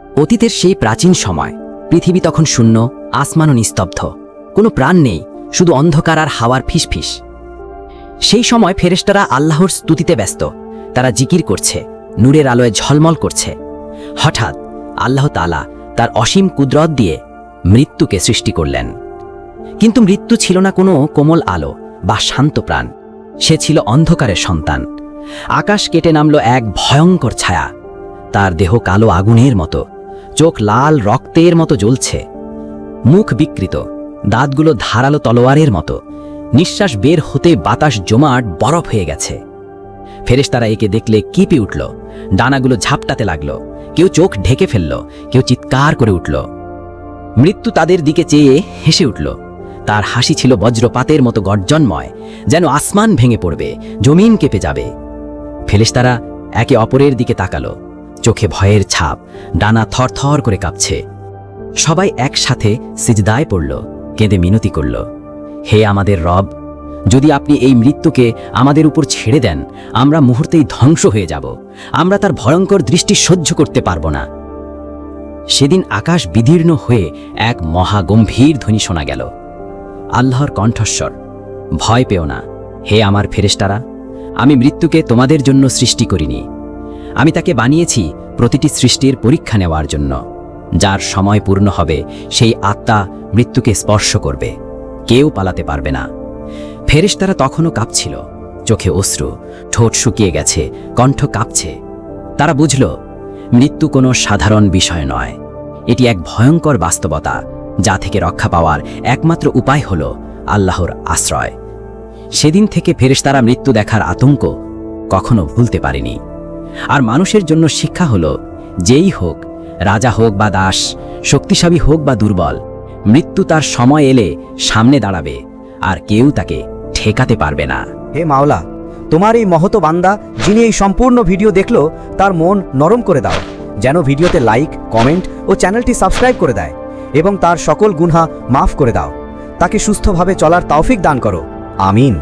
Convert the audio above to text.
অতীতের সেই প্রাচীন সময়, পৃথিবী তখন শূন্য, আসমানও নিস্তব্ধ। কোনো প্রাণ নেই, শুধু অন্ধকার আর হাওয়ার ফিসফিস। সেই সময় ফেরেশতারা আল্লাহর স্তুতিতে ব্যস্ত। তারা জিকির করছে, নূরের আলোয় ঝলমল করছে। হঠাৎ আল্লাহ তালা তার অসীম কুদরত দিয়ে মৃত্যুকে সৃষ্টি করলেন। কিন্তু মৃত্যু ছিল না কোনো কোমল আলো বা শান্ত প্রাণ। সে ছিল অন্ধকারের সন্তান। আকাশ কেটে নামল এক ভয়ঙ্কর ছায়া। তার দেহ কালো আগুনের মতো, চোখ লাল রক্তের মতো জ্বলছে। মুখ বিকৃত, দাঁতগুলো ধারালো তলোয়ারের মতো, নিঃশ্বাস বের হতে বাতাস জমাট বরফ হয়ে গেছে। ফেরেশতারা একে দেখলে কিপে উঠল, ডানাগুলো ঝাপটাতে লাগল, কেউ চোখ ঢেকে ফেলল, কেউ চিৎকার করে উঠল। মৃত্যু তাদের দিকে চেয়ে হেসে উঠল, তার হাসি ছিল বজ্রপাতের মতো গর্জনময়, যেন আসমান ভেঙে পড়বে, জমিন কেঁপে যাবে। ফেরেশতারা একে অপরের দিকে তাকালো চোখে ভয়ের ছাপ, ডানা থরথর করে কাঁপছে। সবাই একসাথে সিজদায় পড়ল, কেঁদে মিনতি করল, হে আমাদের রব, যদি আপনি এই মৃত্যুকে আমাদের উপর ছেড়ে দেন, আমরা মুহূর্তেই ধ্বংস হয়ে যাব, আমরা তার ভয়ঙ্কর দৃষ্টি সহ্য করতে পারব না। সেদিন আকাশ বিদীর্ণ হয়ে এক মহা গম্ভীর ধ্বনি শোনা গেল। আল্লাহর কণ্ঠস্বর, ভয় পেও না, হে আমার ফেরেশতারা, আমি মৃত্যুকে তোমাদের জন্য সৃষ্টি করিনি আমি তাকে বানিয়েছি প্রতিটি সৃষ্টির পরীক্ষা নেওয়ার জন্য, যার সময় পূর্ণ হবে সেই আত্মা মৃত্যুকে স্পর্শ করবে, কেউ পালাতে পারবে না। ফেরেশতারা তখনও কাঁপছিল, চোখে অশ্রু, ঠোঁট শুকিয়ে গেছে, কণ্ঠ কাঁপছে। তারা বুঝল, মৃত্যু কোনো সাধারণ বিষয় নয়। এটি এক ভয়ঙ্কর বাস্তবতা, যা থেকে রক্ষা পাওয়ার একমাত্র উপায় হল আল্লাহর আশ্রয়। সেদিন থেকে ফেরেশতারা মৃত্যু দেখার আতঙ্ক কখনো ভুলতে পারেনি। আর মানুষের জন্য শিক্ষা হল, যেই হোক, রাজা হোক বা দাস, শক্তিশালী হোক বা দুর্বল, মৃত্যু তার সময় এলে সামনে দাঁড়াবে, আর কেউ তাকে ঠেকাতে পারবে না। হে মাওলা, তোমার এই মহত বান্দা, যিনি এই সম্পূর্ণ ভিডিও দেখল, তার মন নরম করে দাও, যেন ভিডিওতে লাইক কমেন্ট ও চ্যানেলটি সাবস্ক্রাইব করে দেয়, এবং তার সকল গুনহা মাফ করে দাও। তাকে সুস্থভাবে চলার তৌফিক দান করো। আমিন।